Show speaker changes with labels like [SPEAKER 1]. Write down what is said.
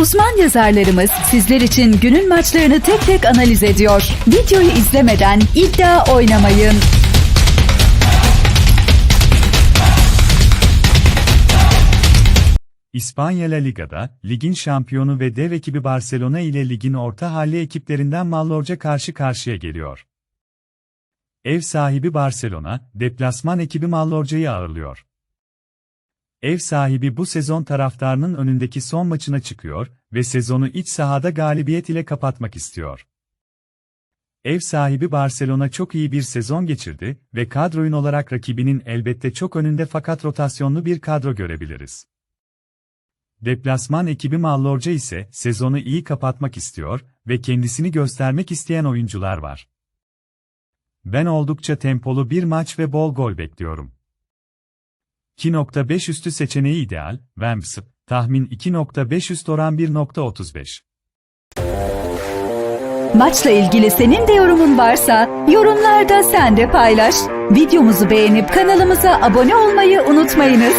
[SPEAKER 1] Uzman yazarlarımız sizler için günün maçlarını tek tek analiz ediyor. Videoyu izlemeden iddia oynamayın.
[SPEAKER 2] İspanya La Liga'da, ligin şampiyonu ve dev ekibi Barcelona ile ligin orta halli ekiplerinden Mallorca karşı karşıya geliyor. Ev sahibi Barcelona, deplasman ekibi Mallorca'yı ağırlıyor. Ev sahibi bu sezon taraftarının önündeki son maçına çıkıyor ve sezonu iç sahada galibiyet ile kapatmak istiyor. Ev sahibi Barcelona çok iyi bir sezon geçirdi ve kadroyun olarak rakibinin elbette çok önünde fakat rotasyonlu bir kadro görebiliriz. Deplasman ekibi Mallorca ise sezonu iyi kapatmak istiyor ve kendisini göstermek isteyen oyuncular var. Ben oldukça tempolu bir maç ve bol gol bekliyorum. 2.5 üstü seçeneği ideal, Wemps, tahmin 2.5 üst oran 1.35.
[SPEAKER 1] Maçla ilgili senin de yorumun varsa yorumlarda sen de paylaş. Videomuzu beğenip kanalımıza abone olmayı unutmayınız.